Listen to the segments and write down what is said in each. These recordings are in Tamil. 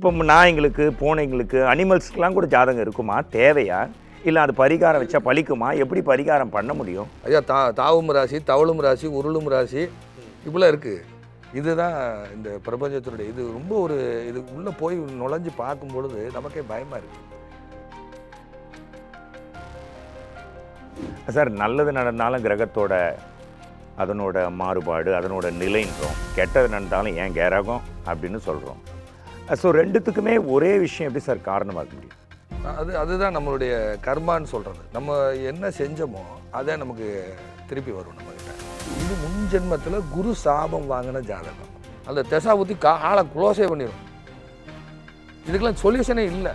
இப்போ நாய்ங்களுக்கு பூனைங்களுக்கு அனிமல்ஸ்க்கெலாம் கூட ஜாதகம் இருக்குமா? தேவையா? இல்லை அது பரிகாரம் வச்சா பலிக்குமா எப்படி பரிகாரம் பண்ண முடியும்? ஐயா தா தாவும் ராசி தவளும் ராசி உருளும் ராசி இப்படிலாம் இருக்குது இதுதான் இந்த பிரபஞ்சத்தினுடைய இது ரொம்ப ஒரு இது உள்ளே போய் நுழைஞ்சு பார்க்கும் பொழுது நமக்கே பயமாக இருக்குது சார் நல்லது நடந்தாலும் கிரகத்தோட அதனோட மாறுபாடு அதனோட நிலைன்றோம் கெட்டது நடந்தாலும் ஏன் கிரகம் அப்படின்னு சொல்கிறோம் ஸோ ரெண்டுத்துக்குமே ஒரே விஷயம் எப்படி சார் காரணமாக முடியும் அது அதுதான் நம்மளுடைய கர்மான்னு சொல்கிறது நம்ம என்ன செஞ்சோமோ அதே நமக்கு திருப்பி வரும் நம்மக்கிட்ட இது முன் ஜென்மத்தில் குரு சாபம் வாங்கின ஜாதகம். அந்த திசா ஊற்றி கா ஆளை க்ளோஸே பண்ணிடும் இதுக்கெல்லாம் சொல்யூஷனே இல்லை.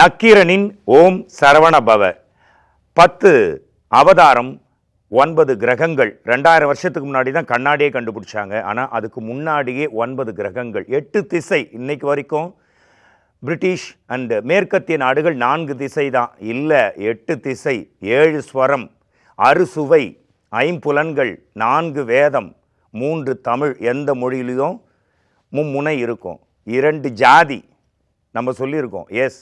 நக்கீரனின் ஓம் சரவண பவ. பத்து அவதாரம் ஒன்பது கிரகங்கள். ரெண்டாயிரம் வருஷத்துக்கு முன்னாடி தான் கண்ணாடியே கண்டுபிடிச்சாங்க. ஆனால் அதுக்கு முன்னாடியே ஒன்பது கிரகங்கள். எட்டு திசை இன்னைக்கு வரைக்கும். பிரிட்டிஷ் அண்டு மேற்கத்திய நாடுகள் நான்கு திசை தான். இல்லை எட்டு திசை ஏழு ஸ்வரம் அறுசுவை ஐம்புலன்கள் நான்கு வேதம் மூன்று தமிழ் எந்த மொழியிலையும் மும்முனை இருக்கும். இரண்டு ஜாதி நம்ம சொல்லியிருக்கோம். எஸ்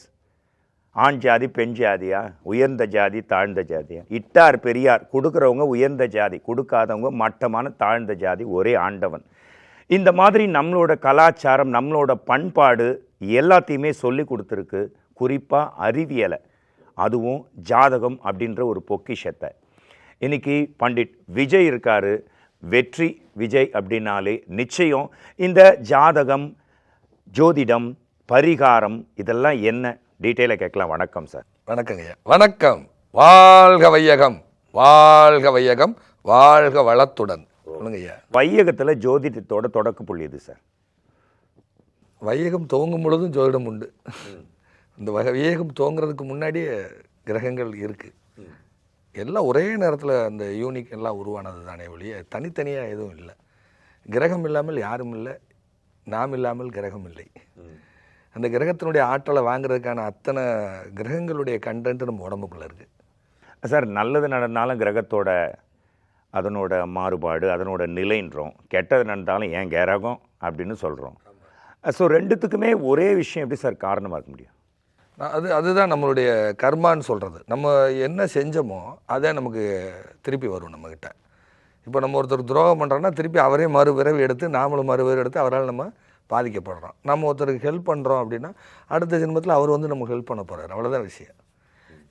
ஆண் ஜாதி பெண் ஜாதியா? உயர்ந்த ஜாதி தாழ்ந்த ஜாதியா? இட்டார் பெரியார் கொடுக்குறவங்க உயர்ந்த ஜாதி கொடுக்காதவங்க மட்டமான தாழ்ந்த ஜாதி ஒரே ஆண்டவன். இந்த மாதிரி நம்மளோட கலாச்சாரம் நம்மளோட பண்பாடு எல்லாத்தையுமே சொல்லி கொடுத்துருக்கு. குறிப்பாக அறிவியலை. அதுவும் ஜாதகம் அப்படின்ற ஒரு பொக்கிஷத்தை. இன்னைக்கு பண்டிட் விஜய் இருக்கார். வெற்றி விஜய் அப்படின்னாலே நிச்சயம் இந்த ஜாதகம் ஜோதிடம் பரிகாரம் இதெல்லாம் என்ன? டீட்டெயிலாக கேட்கலாம். வணக்கம் சார். வணக்கங்க ஐயா. வணக்கம். வாழ்க வையகம். வாழ்க வையகம். வாழ்க வளத்துடன். சொல்லுங்க ஐயா. வையகத்தில் ஜோதிடத்தோட தொடக்க புள்ளி இது சார்? வையகம் துவங்கும் பொழுதும் ஜோதிடம் உண்டு. இந்த வகை வையகம் துவங்குறதுக்கு முன்னாடியே கிரகங்கள் இருக்குது எல்லாம் ஒரே நேரத்தில் அந்த யூனிக் எல்லாம் உருவானது தானே ஒழிய தனித்தனியாக எதுவும் இல்லை. கிரகம் இல்லாமல் யாரும் இல்லை நாம் இல்லாமல் கிரகம் இல்லை. அந்த கிரகத்தினுடைய ஆற்றலை வாங்குறதுக்கான அத்தனை கிரகங்களுடைய கண்டென்ட் நம்ம உடம்புக்குள்ளே இருக்குது சார் நல்லது நடந்தாலும் கிரகத்தோட அதனோட மாறுபாடு அதனோட நிலைன்றோம். கெட்டது நடந்தாலும் ஏன் கிரகம் அப்படின்னு சொல்கிறோம் ஸோ ரெண்டுத்துக்குமே ஒரே விஷயம் எப்படி சார் காரணமாக இருக்க முடியும்? அது அதுதான் நம்மளுடைய கர்மான்னு சொல்கிறது நம்ம என்ன செஞ்சோமோ அதே நமக்கு திருப்பி வரும் நம்மக்கிட்ட இப்போ நம்ம ஒருத்தர் துரோகம் பண்ணுறோன்னா திருப்பி அவரே மறுபிறவி எடுத்து நாமளும் மறுபிறவி எடுத்து அவரால் நம்ம பாதிக்கப்படுறோம். நம்ம ஒருத்தருக்கு ஹெல்ப் பண்ணுறோம் அப்படின்னா அடுத்த ஜென்மத்தில் அவர் வந்து நமக்கு ஹெல்ப் பண்ண போகிறார் அவ்வளோதான் விஷயம்.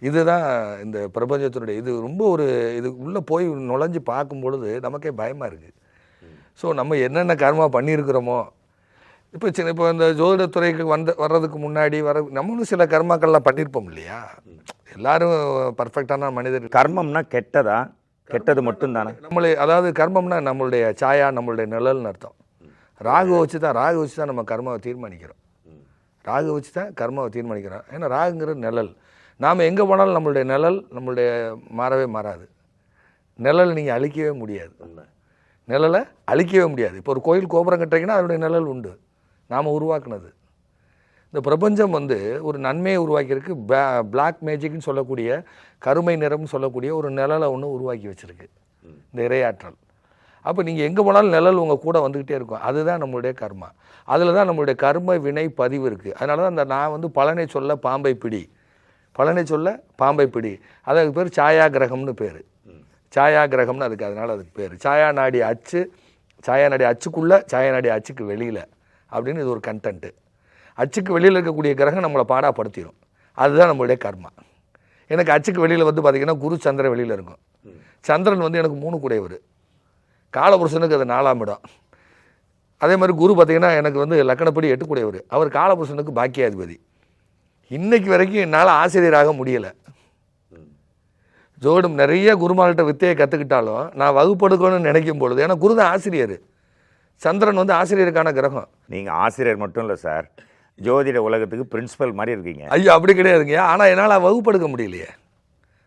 இதுதான் இந்த பிரபஞ்சத்தினுடைய இது ரொம்ப ஒரு இது உள்ளே போய் நுழைஞ்சு பார்க்கும் பொழுது நமக்கே பயமாக இருக்குது ஸோ நம்ம என்னென்ன கர்மா பண்ணியிருக்கிறோமோ இப்போ சின்ன இப்போ இந்த ஜோதிடத்துறைக்கு வந்த வர்றதுக்கு முன்னாடி வர நம்மளும் சில கர்மாக்கள்லாம் பண்ணியிருப்போம் இல்லையா? எல்லாரும் பர்ஃபெக்டான மனிதர் கர்மம்னா கெட்டதா? கெட்டது மட்டும்தானே? நம்மளே அதாவது கர்மம்னா நம்மளுடைய சாயா நம்மளுடைய நிழல்னு அர்த்தம். ராகு வச்சு தான் ராகு வச்சு தான் நம்ம கர்மாவை தீர்மானிக்கிறோம். ராகு வச்சு தான் கர்மாவை தீர்மானிக்கிறோம். ஏன்னா ராகுங்கிறது நிழல். நாம் எங்கே போனாலும் நம்மளுடைய நிழல் நம்மளுடைய மாறவே மாறாது. நிழல் நீங்கள் அழிக்கவே முடியாது. நிழலை அழிக்கவே முடியாது. இப்போ ஒரு கோயில் கோபுரம் கட்டுறீங்கன்னா அதனுடைய நிழல் உண்டு. நாம் உருவாக்குனது. இந்த பிரபஞ்சம் வந்து ஒரு நன்மையை உருவாக்கியிருக்கு. பிளாக் மேஜிக்னு சொல்லக்கூடிய கருமை நிறம்னு சொல்லக்கூடிய ஒரு நிழலை ஒன்று உருவாக்கி வச்சிருக்கு. இந்த இரையாற்றல். அப்போ நீங்கள் எங்கே போனாலும் நிழல் உங்கள் கூட வந்துக்கிட்டே இருக்கும். அதுதான் நம்மளுடைய கர்மா. அதில் தான் நம்மளுடைய கர்ம வினை பதிவு இருக்குது அதனால தான் அந்த நான் வந்து பலனை சொல்ல பாம்பை பிடி. பலனை சொல்ல பாம்பை பிடி. அதுக்கு பேர் சாயா கிரகம்னு பேர். சாயா கிரகம்னு அதுக்கு அதனால் அதுக்கு பேர். சாயா நாடி அச்சு சாயா நாடி அச்சுக்குள்ளே சாயா நாடி அச்சுக்கு வெளியில் அப்படின்னு இது ஒரு கண்டென்ட்டு அச்சுக்கு வெளியில் இருக்கக்கூடிய கிரகம் நம்மளை பாடாப்படுத்திடும் அதுதான் நம்மளுடைய கர்மா. எனக்கு அச்சுக்கு வெளியில் வந்து பார்த்திங்கன்னா குரு சந்திரன் வெளியில் இருக்கும். சந்திரன் வந்து எனக்கு மூணு கூடையவர். காலபுருஷனுக்கு அது நாலாம் இடம். அதே மாதிரி குரு பார்த்திங்கன்னா எனக்கு வந்து லக்கணப்படி எட்டு கூடையவர் அவர் காலபுருஷனுக்கு பாக்கியாதிபதி. இன்னைக்கு வரைக்கும் என்னால் ஆசிரியராக முடியலை. ஜோடும் நிறைய குருமார்கிட்ட வித்தையை கற்றுக்கிட்டாலும் நான் வகுப்படுக்கணும்னு நினைக்கும் பொழுது ஏன்னா குரு தான் ஆசிரியர். சந்திரன் வந்து ஆசிரியருக்கான கிரகம். நீங்கள் ஆசிரியர் மட்டும் இல்லை சார். ஜோதிட உலகத்துக்கு பிரின்சிபல் மாதிரி இருக்கீங்க. ஐயோ அப்படி கிடையாதுங்க. ஆனால் என்னால் வகுப்படுக்க முடியலையே.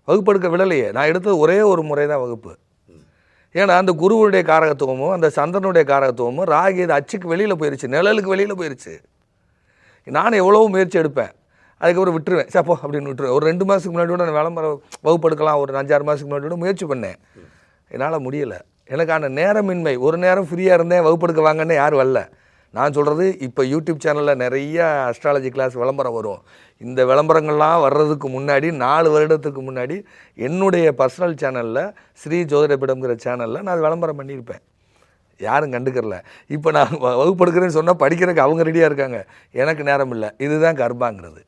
வகுப்படுக்க விடலையே. நான் எடுத்தது ஒரே ஒரு முறை தான் வகுப்பு. ஏன்னா அந்த குருவனுடைய காரகத்துவமும் அந்த சந்திரனுடைய காரகத்துவமும் ராகி இது அச்சுக்கு வெளியில் போயிருச்சு நிழலுக்கு வெளியில் போயிருச்சு. நான் எவ்வளவோ முயற்சி எடுப்பேன். அதுக்கப்புறம் விட்டுருவேன். சப்போ அப்படின்னு விட்டுருவேன். ஒரு ரெண்டு மாதத்துக்கு முன்னாடி கூட நான் விளம்பரம் வகுப்படுக்கலாம் ஒரு அஞ்சாறு மாதத்துக்கு முன்னாடி கூட முயற்சி பண்ணேன். என்னால் முடியலை. எனக்கான நேரமின்மை ஒரு நேரம் ஃப்ரீயாக இருந்தேன் வகுப்பெடுக்க வாங்கன்னு யாரும் வரல. நான் சொல்கிறது இப்போ யூடியூப் சேனலில் நிறைய அஸ்ட்ராலஜி கிளாஸ் விளம்பரம் வரும். இந்த விளம்பரங்கள்லாம் வர்றதுக்கு முன்னாடி நாலு வருடத்துக்கு முன்னாடி என்னுடைய பர்சனல் சேனலில் ஸ்ரீ ஜோதிடபிடம்ங்கிற சேனலில் நான் விளம்பரம் பண்ணியிருப்பேன். யாரும் கண்டுக்கறல. இப்போ நான் வகுப்பெடுக்கிறேன்னு சொன்னால் படிக்கிறதுக்கு அவங்க ரெடியாக இருக்காங்க. எனக்கு நேரம் இல்லை. இதுதான் கர்ப்பாங்கிறது.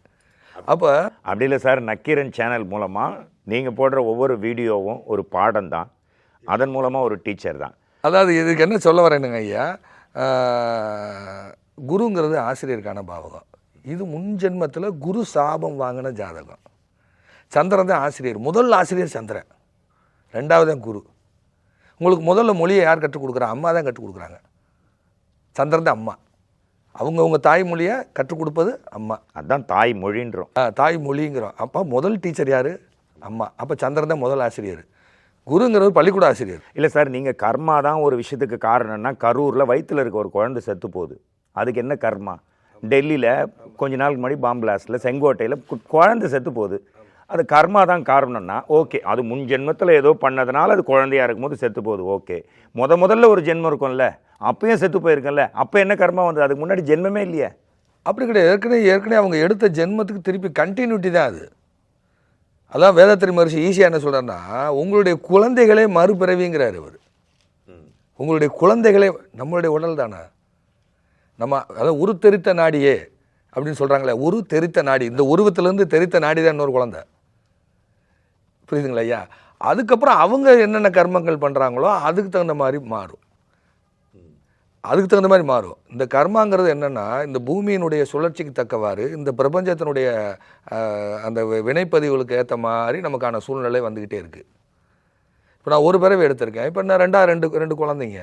அப்போ அப்படி இல்லை சார். நக்கீரன் சேனல் மூலமாக நீங்கள் போடுற ஒவ்வொரு வீடியோவும் ஒரு பாடம் தான் அதன் மூலமாக ஒரு டீச்சர் தான். அதாவது இதுக்கு என்ன சொல்ல வரேனுங்க ஐயா? குருங்கிறது ஆசிரியருக்கான பாவகம். இது முன் ஜென்மத்தில் குரு சாபம் வாங்கின ஜாதகம். சந்திரன் தான் ஆசிரியர். முதல் ஆசிரியர் சந்திரன். ரெண்டாவது தான் குரு. உங்களுக்கு முதல்ல மொழியை யார் கற்றுக் கொடுக்குறா? அம்மா தான் கற்றுக் கொடுக்குறாங்க. சந்திரன் தான் அம்மா. அவங்கவுங்க தாய்மொழியை கற்றுக் கொடுப்பது அம்மா. அதுதான் தாய் மொழின்றோம். ஆ, தாய் மொழிங்கிறோம். அப்போ முதல் டீச்சர் யார்? அம்மா. அப்போ சந்திரன் தான் முதல் ஆசிரியர். குருங்கிறது பள்ளிக்கூட ஆசிரியர். இல்லை சார் நீங்கள் கர்மா தான் ஒரு விஷயத்துக்கு காரணம்னா கரூரில் வயித்துல இருக்க ஒரு குழந்தை செத்து போகுது. அதுக்கு என்ன கர்மா? டெல்லியில் கொஞ்ச நாளுக்கு முன்னாடி பாம்பு பிளாஸ்டில் செங்கோட்டையில் குழந்தை செத்து போகுது. அது கர்மா தான் காரணம்னா ஓகே. அது முன் ஜென்மத்தில் ஏதோ பண்ணதுனால அது குழந்தையா இருக்கும்போது செத்து போகுது ஓகே. முத முதல்ல ஒரு ஜென்மம் இருக்கும்ல அப்பயும் செத்து போயிருக்கேன்ல அப்போ என்ன கர்மா வந்தது? அதுக்கு முன்னாடி ஜென்மமே இல்லையே. அப்படி கிடையாது. ஏற்கனவே ஏற்கனவே அவங்க எடுத்த ஜென்மத்துக்கு திருப்பி கண்டினியூட்டி தான் அது. அதான் வேதத்திரி மகர்ஷி ஈஸியாக என்ன சொல்கிறாருன்னா உங்களுடைய குழந்தைகளே மறுபிறவிங்கிறார் அவர் உங்களுடைய குழந்தைகளே நம்மளுடைய உடல் தானே? நம்ம அதாவது உரு தெரித்த நாடியே அப்படின்னு சொல்கிறாங்களே உரு தெரித்த நாடி. இந்த உருவத்திலேருந்து தெரித்த நாடி தான் இன்னொரு குழந்தை. புரியுதுங்களா ஐயா? அதுக்கப்புறம் அவங்க என்னென்ன கர்மங்கள் பண்ணுறாங்களோ அதுக்கு தகுந்த மாதிரி மாறும். அதுக்கு தகுந்த மாதிரி மாறும். இந்த கர்மாங்கிறது என்னென்னா இந்த பூமியினுடைய சுழற்சிக்கு தக்கவாறு இந்த பிரபஞ்சத்தினுடைய அந்த வினைப்பதிவுகளுக்கு ஏற்ற மாதிரி நமக்கான சூழ்நிலை வந்துக்கிட்டே இருக்குது இப்போ நான் ஒரு பிறவை எடுத்திருக்கேன். இப்போ நான் ரெண்டா ரெண்டு ரெண்டு குழந்தைங்க.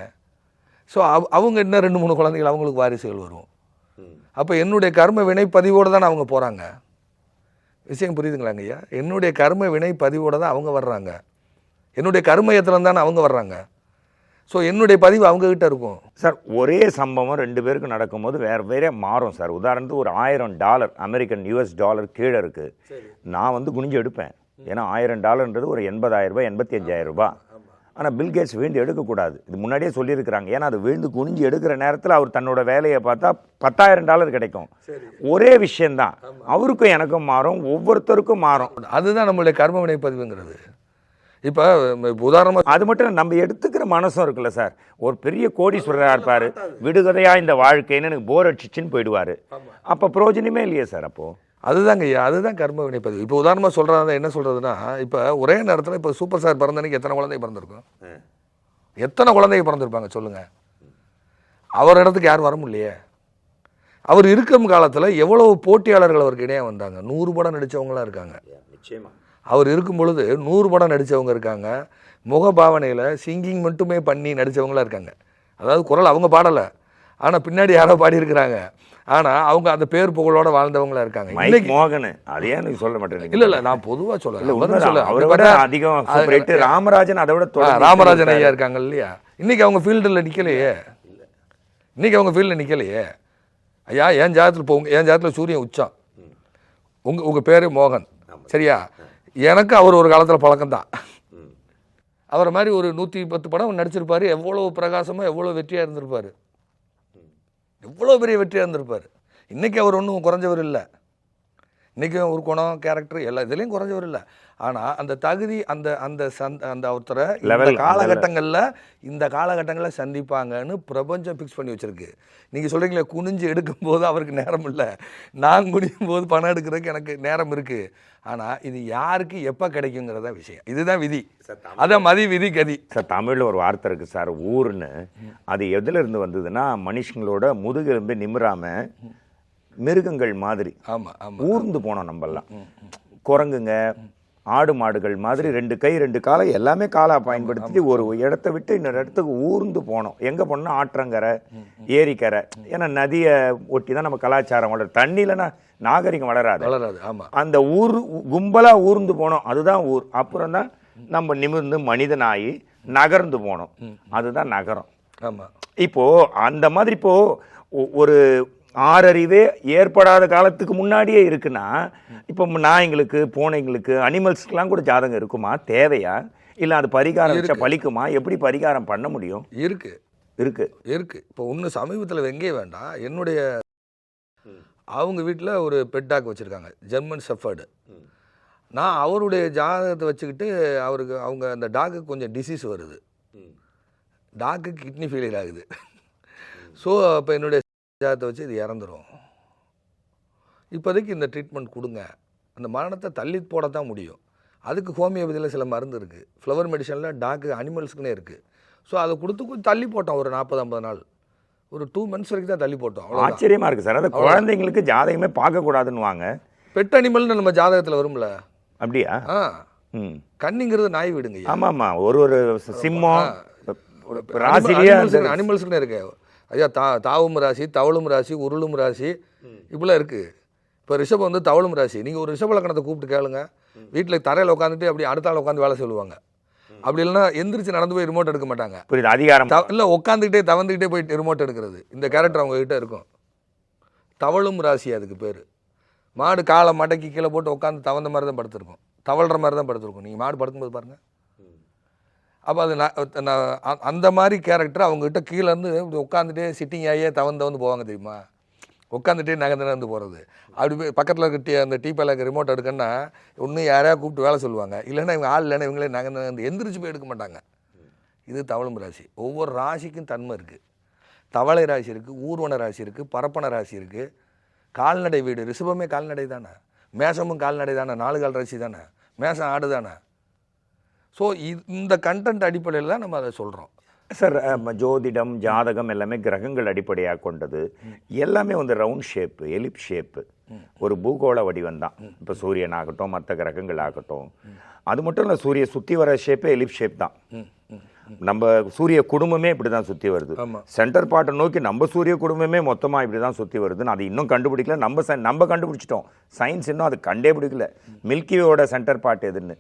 ஸோ அவ அவங்க இன்னும் ரெண்டு மூணு குழந்தைகள் அவங்களுக்கு வாரிசுகள் வரும். அப்போ என்னுடைய கர்ம வினைப்பதிவோடு தானே அவங்க போகிறாங்க விஷயம் புரியுதுங்களாங்க ஐயா என்னுடைய கர்ம வினை பதிவோடு தான் அவங்க வர்றாங்க. என்னுடைய கர்மயத்தில் தானே அவங்க வர்றாங்க? ஸோ என்னுடைய பதிவு அவங்கக்கிட்ட இருக்கும். சார் ஒரே சம்பவம் ரெண்டு பேருக்கு நடக்கும்போது வேற வேற மாறும் சார் உதாரணத்துக்கு ஒரு ஆயிரம் டாலர் அமெரிக்கன் யூஎஸ் டாலர் கீழே இருக்கு. நான் வந்து குனிஞ்சு எடுப்பேன். ஏன்னா ஆயிரம் டாலர்ன்றது ஒரு எண்பதாயிரம் ரூபாய் எண்பத்தி அஞ்சாயிரம் ரூபாய் ஆனால் பில்கேட்ஸ் வீழ்ந்து எடுக்கக்கூடாது. இது முன்னாடியே சொல்லியிருக்கிறாங்க. ஏன்னா அது வீழ்ந்து குனிஞ்சு எடுக்கிற நேரத்தில் அவர் தன்னோட வேலையை பார்த்தா பத்தாயிரம் டாலர் கிடைக்கும். ஒரே விஷயம்தான். அவருக்கும் எனக்கும் மாறும் ஒவ்வொருத்தருக்கும் மாறும். அதுதான் நம்மளுடைய கர்ம வினை பதிவுங்கிறது. இப்போ உதாரணமாக அது மட்டும் இல்ல, நம்ம எடுத்துக்கிற மனசும் இருக்குல்ல சார். ஒரு பெரிய கோடீஸ்வரராக இருப்பார் விடுகதையா இந்த வாழ்க்கைன்னு எனக்கு போர் அடிச்சிச்சின்னு போயிடுவார். அப்போ பிரயோஜனமே இல்லையே சார் அப்போது அதுதாங்க ஐயா அதுதான் கர்ம வினை பதிவு இப்போ உதாரணமாக சொல்கிறதா என்ன சொல்கிறதுனா இப்போ ஒரே நேரத்தில் இப்போ சூப்பர் ஸ்டார் பிறந்தனைக்கு எத்தனை குழந்தை பிறந்திருக்கும்? எத்தனை குழந்தைங்க பிறந்திருப்பாங்க சொல்லுங்கள் அவர் இடத்துக்கு யாரும் வர முடியலையே. அவர் இருக்கும் காலத்தில் எவ்வளவு போட்டியாளர்கள் அவருக்கு இடையே வந்தாங்க. நூறு படம் நடித்தவங்களாம் இருக்காங்க. நிச்சயமா. அவர் இருக்கும் பொழுது நூறு படம் நடித்தவங்க இருக்காங்க. முகபாவனையில் சிங்கிங் மட்டுமே பண்ணி நடித்தவங்களாம் இருக்காங்க. அதாவது குரல் அவங்க பாடலை. ஆனால் பின்னாடி யாரோ பாடியிருக்கிறாங்க. ஆனால் அவங்க அந்த பேர் புகழோட வாழ்ந்தவங்களா இருக்காங்க. மைக் இன்னைக்கு மோகன். அதையே நீங்க சொல்ல மாட்டேங்க இல்லை இல்லை நான் பொதுவாக சொல்ல அவரை விட அதிகம் ராமராஜன் அதை விட ராமராஜன். ஐயா இருக்காங்க இல்லையா? இன்னைக்கு அவங்க ஃபீல்டில் நிற்கலையே இன்னைக்கு அவங்க ஃபீல்டில் நிற்கலையே ஐயா என் ஜாதத்தில் இப்போ உங்க- என் ஜாதத்தில் சூரியன் உச்சம். உங்கள் உங்கள் பேர் மோகன். சரியா? எனக்கு அவர் ஒரு காலத்தில் பழக்கம்தான். அவரை மாதிரி ஒரு நூற்றி பத்து படம் நடிச்சிருப்பார். எவ்வளோ பிரகாசமாக எவ்வளோ வெற்றியாக இருந்திருப்பார். எவ்வளோ பெரிய வெற்றியாக இருந்திருப்பார். இன்றைக்கி அவர் ஒன்றும் குறைஞ்சவர் இல்லை. இன்றைக்கும் ஒரு குணம் கேரக்டர் எல்லா இதுலேயும் குறைஞ்சவர் இல்லை. ஆனால் அந்த தகுதி அந்த அந்த சந்த் அந்த ஒருத்தரை இந்த காலகட்டங்களில் இந்த காலகட்டங்களில் சந்திப்பாங்கன்னு பிரபஞ்சம் ஃபிக்ஸ் பண்ணி வச்சிருக்கு. நீங்கள் சொல்கிறீங்களே குனிஞ்சு எடுக்கும்போது அவருக்கு நேரம் இல்லை. நான் குனியும் போது பணம் எடுக்கிறதுக்கு எனக்கு நேரம் இருக்குது ஆனால் இது யாருக்கு எப்போ கிடைக்குங்கிறத விஷயம். இதுதான் விதி. அதான் மதி விதி கதி. சார் தமிழில் ஒரு வார்த்தை இருக்கு சார் ஊர்னு. அது எதுல இருந்து வந்ததுன்னா மனுஷங்களோட முதுகெலும்பு நிமிராம மிருகங்கள் மாதிரி. ஊர்ந்து போனோம் நம்மெல்லாம். குரங்குங்க ஆடு மாடுகள் மாதிரி ரெண்டு கை ரெண்டு காலை எல்லாமே காலா பயன்படுத்தி ஒரு இடத்த விட்டு இன்னொரு இடத்துக்கு ஊர்ந்து போனோம். எங்க போனோம்னா ஆற்றங்கரை ஏரிக்கரை. ஏன்னா நதியை ஒட்டி தான் நம்ம கலாச்சாரம் வளரும். தண்ணியிலனா நாகரிகம் வளராது. வளராது ஆமாம் அந்த ஊர் கும்பலா ஊர்ந்து போனோம். அதுதான் ஊர். அப்புறம் தான் நம்ம நிமிர்ந்து மனிதனாகி நகர்ந்து போனோம். அதுதான் நகரம். ஆமாம் இப்போ அந்த மாதிரி இப்போ ஒ- ஒரு ஆறறிவே ஏற்படாத காலத்துக்கு முன்னாடியே இருக்குன்னா இப்போ நாய்ங்களுக்கு பூனைங்களுக்கு அனிமல்ஸ்க்கெலாம் கூட ஜாதகம் இருக்குமா? தேவையா? இல்லை அது பரிகாரம் வச்சா பலிக்குமா எப்படி பரிகாரம் பண்ண முடியும்? இருக்கு. இருக்கு. இருக்கு. இப்போ ஒன்று சமீபத்தில் எங்கே வேண்டாம். என்னுடைய அவங்க வீட்டில் ஒரு பெட் டாக் வச்சுருக்காங்க ஜெர்மன் செஃபர்டு நான் அவருடைய ஜாதகத்தை வச்சுக்கிட்டு அவருக்கு அவங்க அந்த டாக்குக்கு கொஞ்சம் டிசீஸ் வருது. டாக்கு கிட்னி ஃபெயிலியர் ஆகுது. ஸோ அப்போ என்னுடைய ஜாதகத்தை வச்சு இது இறந்துரும். இப்போதைக்கு இந்த ட்ரீட்மெண்ட் கொடுங்க. அந்த மரணத்தை தள்ளி போட தான் முடியும். அதுக்கு ஹோமியோபதியில் சில மருந்து இருக்குது ஃப்ளவர் மெடிசனில் டாக்கு அனிமல்ஸுக்குனே இருக்குது ஸோ அதை கொடுத்து கொஞ்சம் தள்ளி போட்டோம். ஒரு நாற்பது ஐம்பது நாள். ஒரு டூ மந்த்ஸ் வரைக்கும் தான் தள்ளி போட்டோம். அவ்வளோ ஆச்சரியமா இருக்கு சார். அது குழந்தைங்களுக்கு ஜாதகமே பார்க்க கூடாதுன்னு வாங்க பெட் அனிமல்னு நம்ம ஜாதகத்தில் வரும்ல? அப்படியா? ஆ. கண்ணிங்கிறது நாய் விடுங்க ஆமா ஆமா ஒரு ஒரு சிம்மம் ராசிலேயே அனிமல்ஸ்க்குன்னு இருக்கு. ஐயா தா தாவும் ராசி தவளும் ராசி உருளும் ராசி இப்படிலாம் இருக்கு. இப்போ ரிஷபம் வந்து தவளும் ராசி. நீங்கள் ஒரு ரிஷப லக்கணத்தை கூப்பிட்டு கேளுங்க. வீட்டில் தரையில் உட்காந்துட்டு அப்படி அடுத்த ஆள் உட்காந்து வேலை சொல்லுவாங்க. அப்படி இல்லைன்னா எந்திரிச்சு நடந்து போய் ரிமோட் எடுக்க மாட்டாங்க. புரியுது அதிகாரம். இல்லை உட்காந்துக்கிட்டே தவந்துக்கிட்டே போய் ரிமோட் எடுக்கிறது. இந்த கேரக்டர் அவங்க கிட்ட இருக்கும். தவளும் ராசி அதுக்கு பேர். மாடு காலை மடக்கி கீழே போட்டு உட்காந்து தவந்த மாதிரி தான் படுத்திருக்கும். தவழ்கிற மாதிரி தான் படுத்திருக்கும். நீங்கள் மாடு படுக்கும்போது பாருங்கள் அப்போ அது நான் நான் அந்த மாதிரி கேரக்டர் அவங்ககிட்ட கீழே இருந்து இப்படி உட்காந்துட்டே சிட்டிங் ஆகியே தவந்து தவந்து போவாங்க தெரியுமா? உட்காந்துட்டே நகர்ந்து நகர்ந்து போகிறது அப்படி போய் பக்கத்தில் இருக்க டீ அந்த டீ பேலுக்கு ரிமோட் எடுக்கன்னா ஒன்றும் யாரையா கூப்பிட்டு வேலை சொல்லுவாங்க. இல்லைன்னா இவங்க ஆள் இல்லைன்னா இவங்களே நகர்ந்து நகர்ந்து எந்திரிச்சு போய் எடுக்க மாட்டாங்க. இது தவளும் ராசி. ஒவ்வொரு ராசிக்கும் தன்மை இருக்குது தவளை ராசி இருக்குது ஊர்வன ராசி இருக்குது பரப்பன ராசி இருக்குது கால்நடை வீடு ரிஷபமே கால்நடை தானே? மேஷமும் கால்நடை தானே? நாலு கால் ராசி தானே? மேஷம் ஆடு தானே? ஸோ இந்த கண்டென்ட் அடிப்படையில் தான் நம்ம அதை சொல்கிறோம் சார் ஜோதிடம் ஜாதகம் எல்லாமே கிரகங்கள் அடிப்படையாக கொண்டது. எல்லாமே வந்து ரவுண்ட் ஷேப்பு எலிப் ஷேப்பு ஒரு பூகோள வடிவம் தான். இப்போ சூரியன் ஆகட்டும் மற்ற கிரகங்கள் ஆகட்டும். அது மட்டும் இல்லை சூரிய சுற்றி வர ஷேப்பே எலிப் ஷேப் தான். நம்ம சூரிய குடும்பமே இப்படி தான் சுற்றி வருது. சென்டர் பார்ட்டை நோக்கி நம்ம சூரிய குடும்பமே மொத்தமாக இப்படி தான் சுற்றி வருதுன்னு அது இன்னும் கண்டுபிடிக்கல. நம்ம ச- நம்ம கண்டுபிடிச்சிட்டோம். சயின்ஸ் இன்னும் அது கண்டே பிடிக்கல. மில்கியோட சென்டர் பார்ட் எதுன்னு.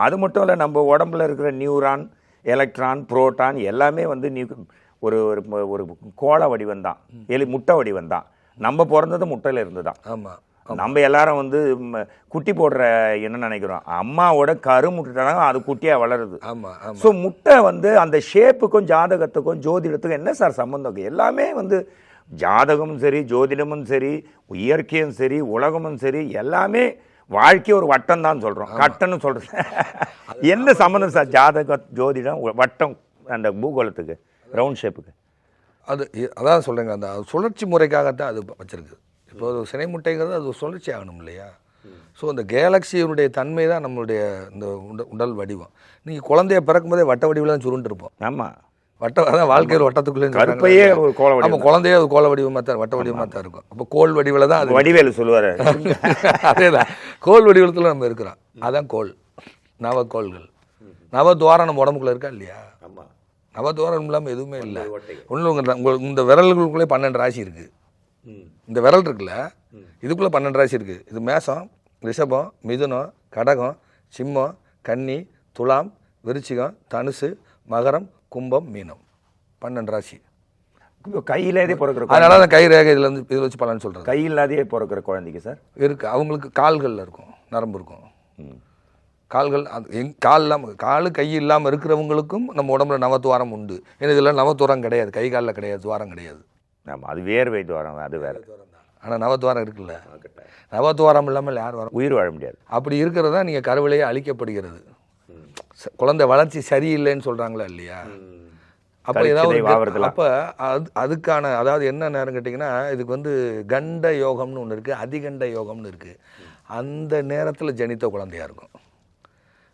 அது மட்டும் இல்லை நம்ம உடம்புல இருக்கிற நியூரான் எலக்ட்ரான் புரோட்டான் எல்லாமே வந்து நியூ ஒரு ஒரு ஒரு கோள வடிவம் தான் எலி முட்டை வடிவம் தான் நம்ம பிறந்தது முட்டையில இருந்து தான் ஆமாம் நம்ம எல்லாரும் வந்து குட்டி போடுற என்ன நினைக்கிறோம்? அம்மாவோட கரு முட்டைட்டாங்க அது குட்டியாக வளருது. ஆமாம் ஸோ முட்டை வந்து அந்த ஷேப்புக்கும் ஜாதகத்துக்கும் ஜோதிடத்துக்கும் என்ன சார் சம்மந்தம்? எல்லாமே வந்து ஜாதகமும் சரி ஜோதிடமும் சரி இயற்கையும் சரி உலகமும் சரி எல்லாமே வாழ்க்கை ஒரு வட்டம் தான் சொல்கிறோம் கட்டம்னு சொல்கிறது என்ன சம்மந்தம் சார் ஜாதகம் ஜோதிடம் வட்டம் அந்த பூகோளத்துக்கு ரவுண்ட் ஷேப்புக்கு அது அதான் சொல்கிறேங்க அந்த சுழற்சி முறைக்காகத்தான் அது வச்சிருக்கு. இப்போ ஒரு சினை முட்டைங்கிறது அது ஒரு சுழற்சி ஆகணும் இல்லையா? ஸோ அந்த கேலக்சியினுடைய தன்மை தான் நம்மளுடைய இந்த உட உடல் வடிவம். நீங்கள் குழந்தைய பிறக்கும்போதே வட்ட வடிவில் தான் சுருண்டு இருப்போம். ஆமாம் வட்ட அதான் வாழ்க்கையில் வட்டத்துக்குள்ளே கருப்பையே ஒரு கோள வடிவம் நம்ம குழந்தையே அது கோல வடிவமாக தான் வட்ட வடிவமாக தான் இருக்கும். அப்போ கோல் வடிவில் தான் அது வடிவேலு சொல்லுவார். அதே தான் கோல் வடிவத்தில் நம்ம இருக்கிறோம். அதான் கோல். நவக்கோள்கள். நவத்வாரம் நம்ம உடம்புக்குள்ள இருக்கா இல்லையா? ஆமாம் நவத்வாரம் இல்லாமல் எதுவுமே இல்லை. ஒன்றும் உங்கள் இந்த விரல்களுக்குள்ளே பன்னெண்டு ராசி இருக்குது இந்த விரல் இருக்குல்ல இதுக்குள்ளே பன்னெண்டு ராசி இருக்குது இது மேஷம் ரிஷபம் மிதுனம் கடகம் சிம்மம் கன்னி துலாம் விருச்சிகம் தனுசு மகரம் கும்பம் மீனம். பன்னெண்டு ராசி. கை இல்லாதே பிறக்கிற அதனால தான் கை ரேகை இதில் வந்து இதில் வச்சு பலன்னு சொல்கிறது கை இல்லாதே பிறக்கிற குழந்தைக்கு சார்? இருக்கு. அவங்களுக்கு கால்களில் இருக்கும் நரம்பு இருக்கும். கால்கள் அது எங் கால் இல்லாமல் கால் கை இல்லாமல் இருக்கிறவங்களுக்கும் நம்ம உடம்புல நவத்துவாரம் உண்டு. ஏன்னா இதில் நவத்துவாரம் கிடையாது. கை காலில் கிடையாது துவாரம் கிடையாது. ஆமாம் அது வேர்வை துவாரம் அது வேற. ஆனால் நவத்துவாரம் இருக்குல்ல? நவத்துவாரம் இல்லாமல் யார் வர உயிர் வாழ முடியாது. அப்படி இருக்கிறது தான் நீங்கள் கருவிலேயே அழிக்கப்படுகிறது. குழந்தை வளர்ச்சி சரியில்லைன்னு சொல்கிறாங்களா இல்லையா? அப்போ ஏதாவது. அப்போ அது அதுக்கான அதாவது என்ன நேரம் கேட்டிங்கன்னா இதுக்கு வந்து கண்ட யோகம்னு ஒன்று இருக்குது அதிகண்ட யோகம்னு இருக்குது அந்த நேரத்தில் ஜனித்த குழந்தையா இருக்கும்.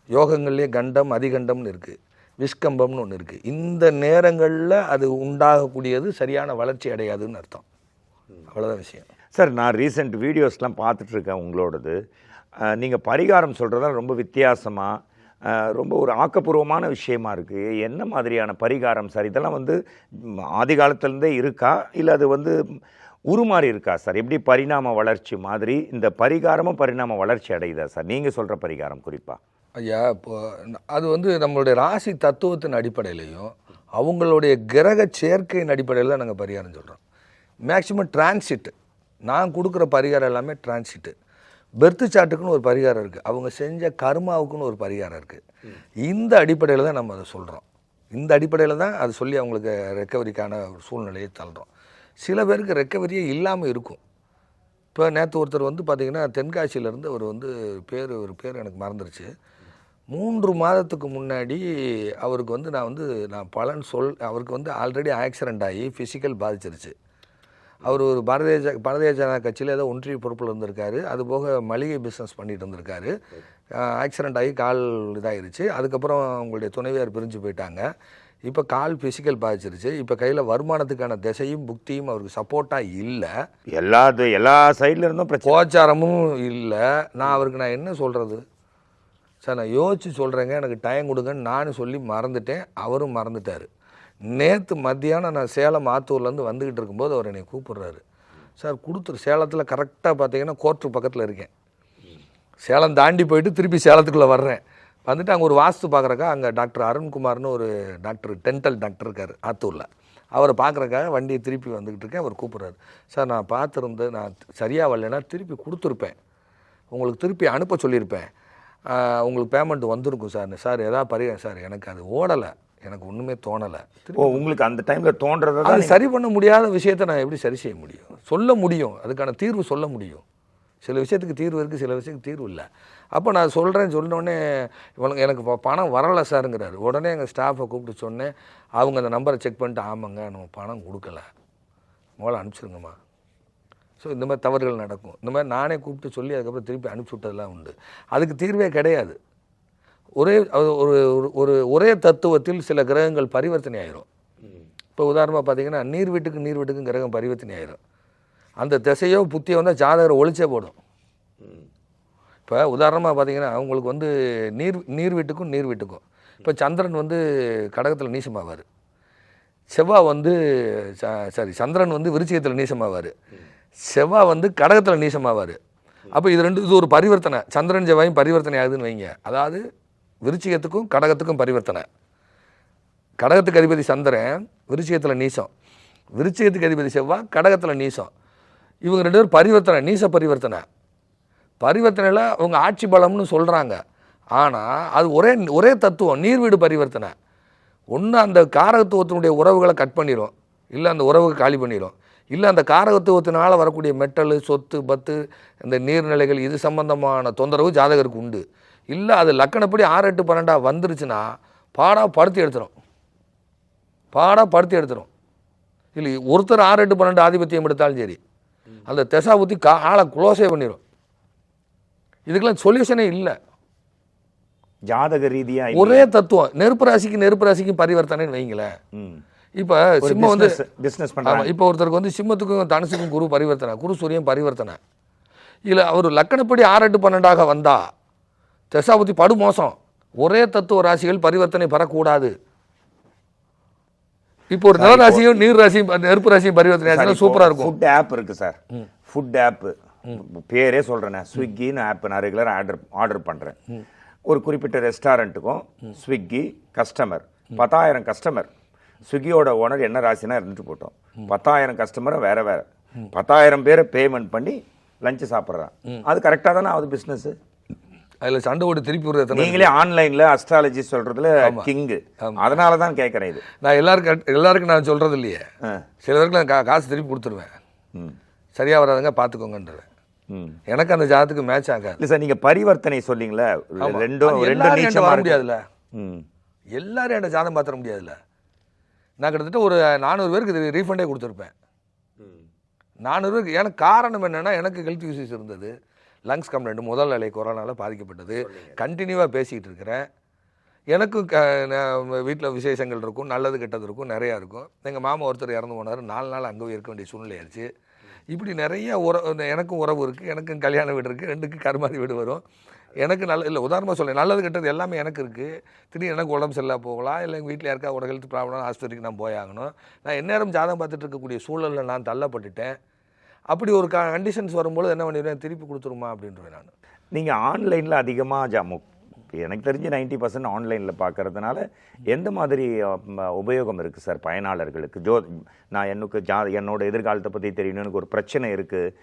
யோகங்கள்லேயே கண்டம் அதிகண்டம்னு இருக்குது விஸ்கம்பம்னு ஒன்று இருக்குது இந்த நேரங்களில் அது உண்டாகக்கூடியது சரியான வளர்ச்சி அடையாதுன்னு அர்த்தம். அவ்வளோதான் விஷயம். சார் நான் ரீசெண்ட் வீடியோஸ்லாம் பார்த்துட்ருக்கேன் உங்களோடது. நீங்கள் பரிகாரம் சொல்கிறதா ரொம்ப வித்தியாசமாக ரொம்ப ஒரு ஆக்கப்பூர்வமான விஷயமா இருக்குது என்ன மாதிரியான பரிகாரம் சார்? இதெல்லாம் வந்து ஆதி காலத்துலேருந்தே இருக்கா? இல்லை அது வந்து உருமாறி இருக்கா சார்? எப்படி பரிணாம வளர்ச்சி மாதிரி இந்த பரிகாரமும் பரிணாம வளர்ச்சி அடையுதா சார்? நீங்கள் சொல்கிற பரிகாரம் குறிப்பாக ஐயா இப்போ அது வந்து நம்மளுடைய ராசி தத்துவத்தின் அடிப்படையிலையும் அவங்களுடைய கிரக சேர்க்கையின் அடிப்படையில் தான் நாங்கள் பரிகாரம் சொல்கிறோம் மேக்சிமம் டிரான்சிட்டு நான் கொடுக்குற பரிகாரம் எல்லாமே டிரான்சிட்டு பெர்த்து சாட்டுக்குன்னு ஒரு பரிகாரம் இருக்குது அவங்க செஞ்ச கர்மாவுக்குன்னு ஒரு பரிகாரம் இருக்குது இந்த அடிப்படையில் தான் நம்ம அதை சொல்கிறோம் இந்த அடிப்படையில் தான் அது சொல்லி அவங்களுக்கு ரெக்கவரிக்கான ஒரு சூழ்நிலையை தள்ளுறோம். சில பேருக்கு ரெக்கவரியே இல்லாமல் இருக்கும். இப்போ நேற்று ஒருத்தர் வந்து பார்த்திங்கன்னா தென்காசியிலேருந்து அவர் வந்து பேர் ஒரு பேர் எனக்கு மறந்துருச்சு. மூன்று மாதத்துக்கு முன்னாடி அவருக்கு வந்து நான் வந்து நான் பலன் சொல் அவருக்கு வந்து ஆல்ரெடி ஆக்சிடெண்ட் ஆகி ஃபிசிக்கல் பாதிச்சிருச்சு. அவர் ஒரு பாரதிய ஜ பாரதிய ஜனதா கட்சியில் ஏதோ ஒன்றிய பொறுப்பில் இருந்திருக்காரு. அது போக மளிகை பிஸ்னஸ் பண்ணிட்டு இருந்திருக்காரு. ஆக்சிடெண்ட் ஆகி கால் இதாயிருச்சு. அதுக்கப்புறம் அவங்களுடைய துணைவியார் பிரிஞ்சு போயிட்டாங்க. இப்போ கால் ஃபிசிக்கல் பாதிச்சிருச்சு. இப்போ கையில் வருமானத்துக்கான திசையும் புக்தியும் அவருக்கு சப்போர்ட்டாக இல்லை. எல்லா எல்லா சைடுல இருந்தும் பிரச்சனை. கோச்சாரமும் இல்லை. நான் அவருக்கு நான் என்ன சொல்கிறது சார் நான் யோசிச்சு சொல்கிறேங்க எனக்கு டைம் கொடுங்கன்னு நானும் சொல்லி மறந்துட்டேன். அவரும் மறந்துட்டார். நேற்று மத்தியானம் நான் சேலம் ஆத்தூர்லேருந்து வந்துக்கிட்டு இருக்கும்போது அவர் என்னை கூப்பிட்றாரு. சார் கொடுத்துரு. சேலத்தில் கரெக்டாக பார்த்தீங்கன்னா கோர்ட்டு பக்கத்தில் இருக்கேன். சேலம் தாண்டி போயிட்டு திருப்பி சேலத்துக்குள்ளே வர்றேன். வந்துட்டு அங்கே ஒரு வாஸ்து பார்க்குறக்கா அங்கே டாக்டர் அருண்குமார்னு ஒரு டாக்டர் டென்டல் டாக்டர் இருக்கார் ஆத்தூரில். அவரை பார்க்குறக்காக வண்டியை திருப்பி வந்துக்கிட்டு இருக்கேன். அவர் கூப்பிட்றாரு. சார் நான் பார்த்துருந்து நான் சரியாக வரலைன்னா திருப்பி கொடுத்துருப்பேன். உங்களுக்கு திருப்பி அனுப்ப சொல்லியிருப்பேன். உங்களுக்கு பேமெண்ட் வந்திருக்கும் சார். சார் எதாவது பரிகாரம் சார் எனக்கு அது ஓடலை. எனக்கு ஒன்றுமே தோணலை. ஓ உங்களுக்கு அந்த டைம்ல தோன்றதை அது சரி பண்ண முடியாத விஷயத்தை நான் எப்படி சரி செய்ய முடியும்? சொல்ல முடியும். அதுக்கான தீர்வு சொல்ல முடியும். சில விஷயத்துக்கு தீர்வு இருக்குது சில விஷயத்துக்கு தீர்வு இல்லை. அப்போ நான் சொல்கிறேன் சொன்னோடனே இவனுக்கு எனக்கு பணம் வரலை சாருங்கிறாரு. உடனே எங்கள் ஸ்டாஃபை கூப்பிட்டு சொன்னேன். அவங்க அந்த நம்பரை செக் பண்ணிட்டு ஆமாங்க நம்ம பணம் கொடுக்கல. முதல்ல அனுப்பிச்சிருங்கம்மா. ஸோ இந்த மாதிரி தவறுகள் நடக்கும். இந்த மாதிரி நானே கூப்பிட்டு சொல்லி அதுக்கப்புறம் திருப்பி அனுப்பிச்சி விட்டதெல்லாம் உண்டு. அதுக்கு தீர்வே கிடையாது. ஒரே ஒரு ஒரு- ஒரு ஒரே தத்துவத்தில் சில கிரகங்கள் பரிவர்த்தனை ஆயிரும். இப்போ உதாரணமாக பார்த்தீங்கன்னா நீர் வீட்டுக்கு நீர் வீட்டுக்கும் கிரகம் பரிவர்த்தனை ஆயிரும். அந்த திசையோ புத்தியோ வந்தால் ஜாதகரை ஒழிச்சே போடும். இப்போ உதாரணமாக பார்த்தீங்கன்னா அவங்களுக்கு வந்து நீர் நீர் வீட்டுக்கும் நீர் வீட்டுக்கும். இப்போ சந்திரன் வந்து கடகத்தில் நீசமாவார். செவ்வாய் வந்து சாரி சந்திரன் வந்து விருச்சிகத்தில் நீசமாவார். செவ்வாய் வந்து கடகத்தில் நீசமாவார். அப்போ இது ரெண்டு இது ஒரு பரிவர்த்தனை. சந்திரன் செவ்வாயும் பரிவர்த்தனை ஆகுதுன்னு வைங்க. அதாவது விருச்சிகத்துக்கும் கடகத்துக்கும் பரிவர்த்தனை. கடகத்துக்கு அதிபதி சந்திரன் விருச்சிகத்தில் நீசம். விருச்சிகத்துக்கு அதிபதி செவ்வாய் கடகத்தில் நீசம். இவங்க ரெண்டு பேரும் பரிவர்த்தனை நீச பரிவர்த்தனை. பரிவர்த்தனையில் அவங்க ஆட்சி பலம்னு சொல்கிறாங்க ஆனால் அது ஒரே ஒரே தத்துவம் நீர் வீடு பரிவர்த்தனை. ஒன்று அந்த காரகத்துவத்தினுடைய உறவுகளை கட் பண்ணிடும் இல்லை அந்த உறவுகளை காலி பண்ணிடும் இல்லை அந்த காரகத்துவத்தினால வரக்கூடிய மெட்டல் சொத்து பத்து இந்த நீர்நிலைகள் இது சம்பந்தமான தொந்தரவு ஜாதகருக்கு உண்டு. இல்லை அது லக்கணப்படி ஆறு எட்டு பன்னெண்டா வந்துருச்சுன்னா பாடாக படுத்தி எடுத்துரும். பாடாக படுத்தி எடுத்துரும். இல்லை ஒருத்தர் ஆறு எட்டு பன்னெண்டு ஆதிபத்தியம் எடுத்தாலும் சரி அந்த திசா புத்தி கா ஆளை க்ளோஸே பண்ணிடும் இதுக்கெல்லாம் சொல்யூஷனே இல்லை. ஜாதக ரீதியா ஒரே தத்துவம். நெருப்பு ராசிக்கு நெருப்பு ராசிக்கு பரிவர்த்தனைன்னு வைங்களேன். இப்போ சிம்மம் வந்து பிசினஸ் ஆமா பண்றாங்க. இப்போ ஒருத்தருக்கு வந்து சிம்மத்துக்கும் தனுசுக்கும் குரு பரிவர்த்தனை குரு சூரியன் பரிவர்த்தனை. இல்லை அவர் லக்கணப்படி ஆறு எட்டு பன்னெண்டாக வந்தா தசாபதி படு மோசம் ஒரே தத்துவ ராசிகள் பரிவர்த்தனை பெறக்கூடாது. இப்போ ஒரு நில ராசியும் நீர் ராசியும் நெருப்பு ராசியும் பரிவர்த்தனை ஆச்சுன்னா சூப்பரா இருக்கும். ஃபுட் ஆப் இருக்கு சார். ஃபுட் ஆப் பேரே சொல்றேனே ஸ்விக்கின்னு ஆப் நான் ரெகுலர் ஆர்டர் ஆர்டர் பண்றேன். ஒரு குறிப்பிட்ட ரெஸ்டாரண்ட்டுக்கும் ஸ்விக்கி கஸ்டமர் பத்தாயிரம் கஸ்டமர் ஸ்விக்கியோட ஓனர் என்ன ராசினா இருந்துட்டு போட்டோம். பத்தாயிரம் கஸ்டமரை வேற வேற. பத்தாயிரம் பேரை பேமெண்ட் பண்ணி லஞ்சு சாப்பிட்றான். அது கரெக்டாக தானே ஆகுது பிஸ்னஸ் அதுல சண்டை ஓடி திருப்பி விடுறது நீங்களே ஆன்லைன்ல அஸ்ட்ராலஜி சொல்றதுல கிங்கு அதனால தான் கேட்குறேன் இது. நான் எல்லாருக்கும் எல்லாருக்கும் நான் சொல்றது இல்லையே. சில பேருக்கு நான் கா- காசு திருப்பி கொடுத்துருவேன். ம். சரியா வராதுங்க பார்த்துக்கோங்கன்றேன் எனக்கு அந்த ஜாதத்துக்கு மேட்ச் ஆகாது. இல்ல சார் நீங்க பரிவர்த்தனை சொன்னீங்களே ஆமா. ரெண்டும் அது ரெண்டு எல்லாரும் என்கிட்ட நீச்சமா வர இருக்கு. முடியாதுல்ல. எல்லாரும் என்கிட்ட ஜாதகம் பார்த்துட முடியாதுல்ல. நான் கிட்டத்தட்ட ஒரு நானூறு பேருக்கு இது ரீஃபண்டே கொடுத்துருப்பேன். நானூறு பேருக்கு எனக்கு காரணம் என்னன்னா எனக்கு ஹெல்த் இஷ்யூஸ் இருந்தது. லங்ஸ் கம்ப்ளைண்ட் முதல் அலை கொரோனாவில் பாதிக்கப்பட்டது. கண்டினியூவாக பேசிக்கிட்டு இருக்கிறேன். எனக்கும் க வீட்டில் விசேஷங்கள் இருக்கும் நல்லது கெட்டது இருக்கும் நிறையா இருக்கும். எங்கள் மாமா ஒருத்தர் இறந்து போனார். நாலு நாள் அங்கே இருக்க வேண்டிய சூழ்நிலை ஆயிடுச்சு. இப்படி நிறைய உறவு எனக்கும் உறவு இருக்குது எனக்கும் கல்யாண வீடு இருக்குது ரெண்டுக்கும் கருமாதி வீடு வரும். எனக்கு நல்ல இல்லை உதாரணமாக சொல்ல நல்லது கெட்டது எல்லாமே எனக்கு இருக்குது திடீர்னு எனக்கு உடம்பு சரியில்லா போகலாம் இல்லை எங்கள் வீட்டில் யாருக்கா ஒரு ஹெல்த் ப்ராப்ளம் ஆஸ்பத்திரிக்கு நான் போயாகணும் நான் எந்நேரம் ஜாதகம் பார்த்துட்டு இருக்கக்கூடிய சூழலில் நான் தள்ளப்பட்டுட்டேன். அப்படி ஒரு க கண்டிஷன்ஸ் வரும்போது என்ன பண்ணிடுவேன்? திருப்பி கொடுத்துருமா அப்படின்றேன் நான். நீங்கள் ஆன்லைனில் அதிகமாக ஜாமு எனக்கு தெரிஞ்சு நைன்டி பர்சன்ட் ஆன்லைனில் பார்க்கறதுனால எந்த மாதிரி உபயோகம் இருக்குது சார் பயனாளர்களுக்கு? ஜோ நான் எனக்கு ஜா என்னோடய எதிர்காலத்தை பற்றி தெரியணும் எனக்கு ஒரு பிரச்சனை இருக்குது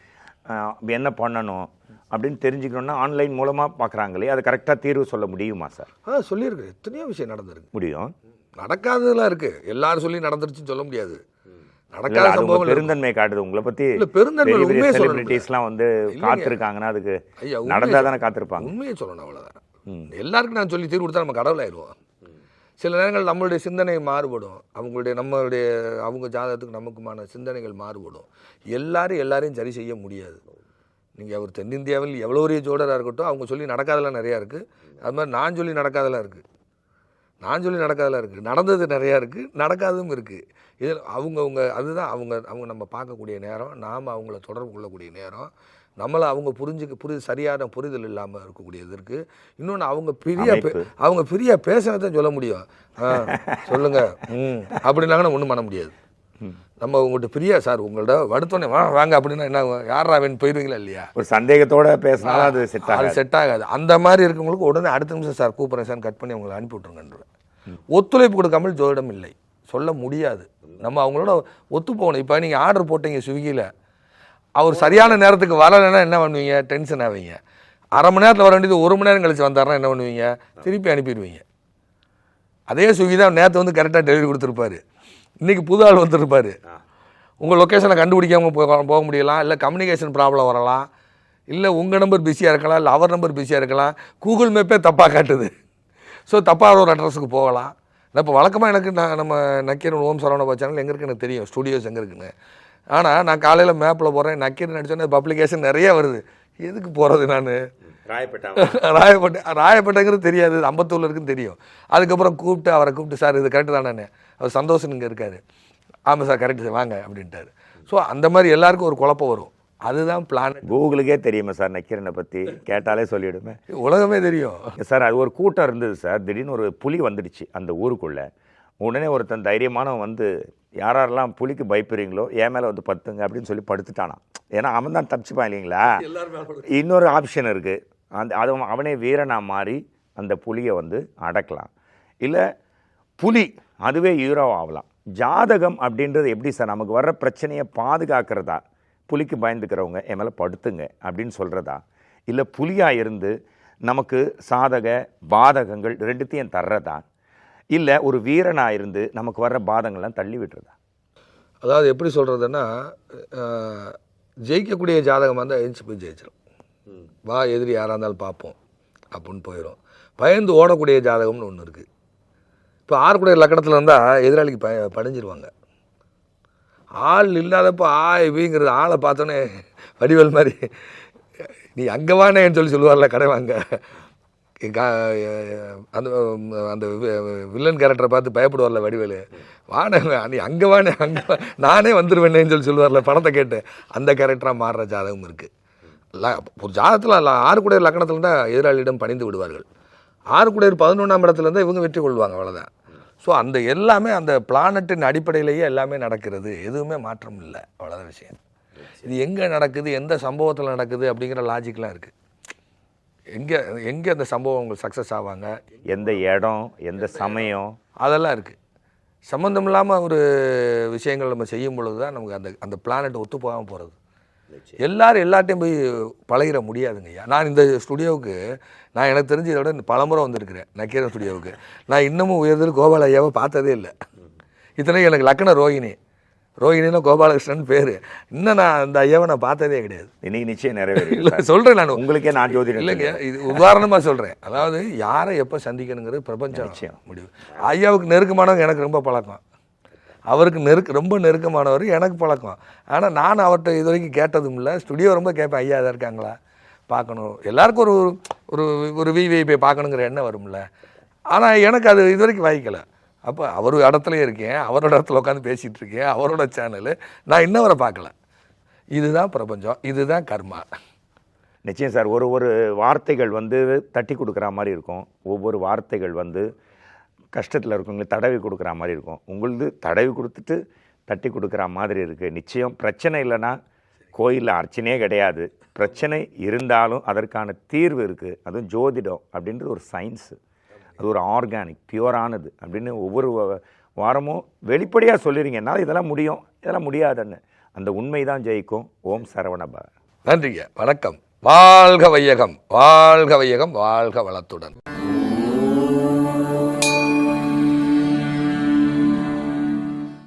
என்ன பண்ணணும் அப்படின்னு தெரிஞ்சுக்கணும்னா ஆன்லைன் மூலமாக பார்க்குறாங்களே அது கரெக்டாக தீர்வு சொல்ல முடியுமா சார்? ஆ சொல்லியிருக்கு. எத்தனையோ விஷயம் நடந்திருக்கு. முடியும். நடக்காததெல்லாம் இருக்கு. எல்லாரும் சொல்லி நடந்துருச்சுன்னு சொல்ல முடியாது. நடக்காத இருக்கு. பெருந்தன்மை காட்டுது. உங்களை பத்தி இல்ல, பெருந்தன்மை உண்மையை செலிபிரிட்டிஸ்லாம் வந்து. காத்திருக்காங்கன்னா அதுக்கு ஐயா, உண்மையை நடந்தா தானே காத்திருப்பாங்க. உண்மையை சொல்லணும் அவ்வளோதான் எல்லாருக்கும் நான் சொல்லி தீர்வு கொடுத்தா நம்ம கடவுளாயிருவோம். சில நேரங்கள் நம்மளுடைய சிந்தனை மாறுபடும். அவங்களுடைய நம்மளுடைய அவங்க ஜாதகத்துக்கு நமக்குமான சிந்தனைகள் மாறுபடும். எல்லாரும் எல்லாரையும் சரி செய்ய முடியாது. நீங்கள் அவர் தென்னிந்தியாவில் எவ்வளோ பெரிய ஜோடராக இருக்கட்டும் அவங்க சொல்லி நடக்காதெல்லாம் நிறையா இருக்குது அது மாதிரி நான் சொல்லி நடக்காதெல்லாம் இருக்குது நான் சொல்லி நடக்காதெல்லாம் இருக்குது நடந்தது நிறையா இருக்குது நடக்காததும் இருக்குது இதில் அவங்கவுங்க அதுதான் அவங்க அவங்க நம்ம பார்க்கக்கூடிய நேரம். நாம் அவங்கள தொடர்பு கொள்ளக்கூடிய நேரம். நம்மளை அவங்க புரிஞ்சுக்க புரி சரியான புரிதல் இல்லாமல் இருக்கக்கூடியது இருக்குது இன்னொன்று அவங்க அமைப்பு. அவங்க ஃப்ரீயாக பேசினதான் சொல்ல முடியும். ஆ சொல்லுங்கள் ம். அப்படின்னாங்கன்னா ஒன்றும் பண்ண முடியாது. நம்ம உங்கள்கிட்ட ஃப்ரீயா சார் உங்கள்ட்ட வடுத்தோடனே வா வாங்க அப்படின்னா என்ன யாரா வேணும் போயிடுவீங்களா இல்லையா? ஒரு சந்தேகத்தோட பேசினாலும் அது செட் ஆகாது. செட் ஆகாது. அந்த மாதிரி இருக்கவங்களுக்கு உடனே அடுத்த நிமிஷம் சார் கூப்பிட்றேன் சார் கட் பண்ணி அவங்களை அனுப்பி விட்ருங்கன்றேன் ஒத்துழைப்பு கொடுக்காமல் ஜோதிடம் இல்லை. சொல்ல முடியாது. நம்ம அவங்களோட ஒத்து போகணும் இப்போ நீங்கள் ஆர்டர் போட்டீங்க ஸ்விக்கியில் அவர் சரியான நேரத்துக்கு வரலைன்னா என்ன பண்ணுவீங்க? டென்ஷன் ஆவீங்க. அரை மணி நேரத்தில் வர வேண்டியது ஒரு மணி நேரம் கழிச்சு வந்தாருன்னா என்ன பண்ணுவீங்க? திருப்பி அனுப்பிடுவீங்க. அதே ஸ்விக்கி தான் நேற்று வந்து கரெக்டாக டெலிவரி கொடுத்துருப்பாரு. இன்றைக்கி புது ஆள் வந்திருப்பாரு. உங்கள் லொக்கேஷனை கண்டுபிடிக்காம போக போக முடியலாம். இல்லை கம்யூனிகேஷன் ப்ராப்ளம் வரலாம். இல்லை உங்கள் நம்பர் பிஸியாக இருக்கலாம். இல்லை அவர் நம்பர் பிஸியாக இருக்கலாம். கூகுள் மேப்பே தப்பாக காட்டுது. ஸோ தப்பாக ஒரு அட்ரஸுக்கு போகலாம். நான் இப்போ வழக்கமாக எனக்கு நான் நம்ம நக்கீரன் ஓம் சரவண சேனல் எங்கே இருக்குன்னு எனக்கு தெரியும். ஸ்டுடியோஸ் எங்கே இருக்குன்னு. ஆனால் நான் காலையில் மேப்பில் போகிறேன் நக்கீரன் அடிச்சோன்னே பப்ளிகேஷன் நிறைய வருது. எதுக்கு போகிறது நான்? ராயப்பேட்டை. ராயப்பேட்டைங்கிறது தெரியாது அம்பத்தூர்ல இருக்குன்னு தெரியும். அதுக்கப்புறம் கூப்பிட்டு அவரை கூப்பிட்டு சார் இது கரெக்டு தானே அவர் சந்தோஷம் இங்கே இருக்காரு. ஆமாம் சார் கரெக்டு சார் வாங்க அப்படின்ட்டாரு. ஸோ அந்த மாதிரி எல்லாருக்கும் ஒரு குழப்பம் வரும். அதுதான் பிளான் கூகுளுக்கே தெரியுமா சார் நக்கீரனை பத்தி? கேட்டாலே சொல்லிடுமே. உலகமே தெரியும். சார் அது ஒரு கூட்டம் இருந்தது சார். திடீர்னு ஒரு புலி வந்துடுச்சு அந்த ஊருக்குள்ள. உடனே ஒருத்தன் தைரியமானவன் வந்து யார் யாரெல்லாம் புலிக்கு பயப்படுறீங்களோ என் மேலே வந்து பத்துங்க அப்படின்னு சொல்லி படுத்துட்டானான் ஏன்னா அவன் தான் தப்பிச்சுப்பான் இல்லைங்களா? இன்னொரு ஆப்ஷன் இருக்கு. அந்த அது அவனே வீரனா மாறி அந்த புலியை வந்து அடக்கலாம். இல்லை புலி அதுவே ஹீரோ ஆகலாம் ஜாதகம் அப்படின்றது எப்படி சார்? நமக்கு வர்ற பிரச்சனையை பாதுகாக்கிறதா? புலிக்கு பயந்துக்கிறவங்க என் மேலே படுத்துங்க அப்படின்னு சொல்கிறதா இல்லை புலியாக இருந்து நமக்கு சாதக பாதகங்கள் ரெண்டுத்தையும் தர்றதா? இல்லை ஒரு வீரனாக இருந்து நமக்கு வர்ற பாதங்கள்லாம் தள்ளி விட்டுறதா அதாவது எப்படி சொல்கிறதுன்னா ஜெயிக்கக்கூடிய ஜாதகமாக இருந்தால் எழுந்து போய் ஜெயிச்சிடும் வா எதிரி யாராக இருந்தாலும் பார்ப்போம் அப்படின்னு போயிடும் பயந்து ஓடக்கூடிய ஜாதகம்னு ஒன்று இருக்குது இப்போ ஆறுக்குடைய லக்கணத்தில் இருந்தால் எதிராளிக்கு ப படிஞ்சிருவாங்க. ஆள் இல்லாதப்போ ஆ இவிங்கிறது ஆளை பார்த்தோன்னே வடிவேல் மாதிரி நீ அங்கே வானேன்னு சொல்லி சொல்லுவார்ல கடை வாங்க. அந்த அந்த வில்லன் கேரக்டரை பார்த்து பயப்படுவார்ல வடிவேலு. வானே நீ அங்கே வானே அங்கே நானே வந்துடுவேன்னு சொல்லி சொல்லுவார்ல பணத்தை கேட்டு. அந்த கேரக்டராக மாறுற ஜாதகம் இருக்குது ல- ஒரு ஜாதகத்தில் ஆறுக்குடையர் லக்கணத்தில் இருந்தால் எதிராளியிடம் பணிந்து விடுவார்கள். ஆறுக்குடையர் பதினொன்றாம் இடத்துல இருந்தால் இவங்க வெற்றி கொள்வாங்க அவ்வளோதான் ஸோ அந்த எல்லாமே அந்த பிளானட்டின் அடிப்படையிலேயே எல்லாமே நடக்கிறது. எதுவுமே மாற்றம் இல்லை. அவ்வளோதான் விஷயம். இது எங்கே நடக்குது எந்த சம்பவத்தில் நடக்குது அப்படிங்கிற லாஜிக்லாம் இருக்குது எங்கே எங்கே அந்த சம்பவம் உங்களுக்கு சக்ஸஸ் ஆவாங்க? எந்த இடம் எந்த சமயம்? அதெல்லாம் இருக்குது சம்மந்தம் இல்லாமல் ஒரு விஷயங்கள் நம்ம செய்யும் பொழுது தான் நமக்கு அந்த அந்த பிளானட் ஒத்து போகாமல் போகிறது எல்லாரும் எல்லாட்டையும் போய் பழகிட முடியாதுங்க ஐயா. நான் இந்த ஸ்டுடியோவுக்கு நான் எனக்கு தெரிஞ்சு இதோட பலமுறை வந்திருக்கிறேன் நக்கீரன் ஸ்டுடியோவுக்கு நான் இன்னமும் உயர்தல் கோபால ஐயாவை பார்த்ததே இல்லை. இத்தனைக்கும் எனக்கு லக்கண ரோகிணி. ரோகிணின்னா கோபாலகிருஷ்ணன் பேர். இன்னும் நான் அந்த ஐயாவை நான் பார்த்ததே கிடையாது. இன்னைக்கு நிச்சயம் நிறைவேறும் இல்லை சொல்கிறேன் நான். உங்களுக்கே நான் ஜோதிடம் இல்லைங்க இது உதாரணமாக சொல்கிறேன் அதாவது யாரை எப்போ சந்திக்கணுங்கிறது பிரபஞ்சம் நிச்சயம். முடிவு. ஐயாவுக்கு நெருக்கமானவங்க எனக்கு ரொம்ப பழக்கம். அவருக்கு நெருக்க ரொம்ப நெருக்கமானவர் எனக்கு பழக்கம். ஆனால் நான் அவர்கிட்ட இது வரைக்கும் கேட்டதும் இல்லை. ஸ்டுடியோ ரொம்ப கேட்பேன் ஐயா எதாவது இருக்காங்களா? பார்க்கணும். எல்லாருக்கும் ஒரு ஒரு ஒரு விவிஐபி பார்க்கணுங்கிற எண்ணம் வரும்ல. ஆனால் எனக்கு அது இது வரைக்கும் வாய்க்கலை. அப்போ அவர் இடத்துலையே இருக்கேன் அவரோட இடத்துல உட்காந்து பேசிகிட்டு இருக்கேன் அவரோட சேனலு நான் இன்னவரை பார்க்கல. இதுதான் பிரபஞ்சம் இதுதான் கர்மா. நிச்சயம் சார் ஒரு ஒரு வார்த்தைகள் வந்து தட்டி கொடுக்குற மாதிரி இருக்கும். ஒவ்வொரு வார்த்தைகள் வந்து கஷ்டத்தில் இருக்கவங்களுக்கு தடவி கொடுக்குற மாதிரி இருக்கும். உங்களுது தடவி கொடுத்துட்டு தட்டி கொடுக்குற மாதிரி இருக்குது நிச்சயம் பிரச்சனை இல்லைன்னா கோயிலில் அர்ச்சனையே கிடையாது. பிரச்சனை இருந்தாலும் அதற்கான தீர்வு இருக்குது அதுவும் ஜோதிடம் அப்படின்றது ஒரு சயின்ஸு அது ஒரு ஆர்கானிக் பியூரானது அப்படின்னு ஒவ்வொரு வ- வாரமும் வெளிப்படையாக சொல்லிடுங்க என்னால் இதெல்லாம் முடியும். இதெல்லாம் முடியாதுன்னு. அந்த உண்மை தான் ஜெயிக்கும். ஓம் சரவணபா நன்றிங்க. வணக்கம். வாழ்க வையகம். வாழ்க வையகம். வாழ்க வளத்துடன்.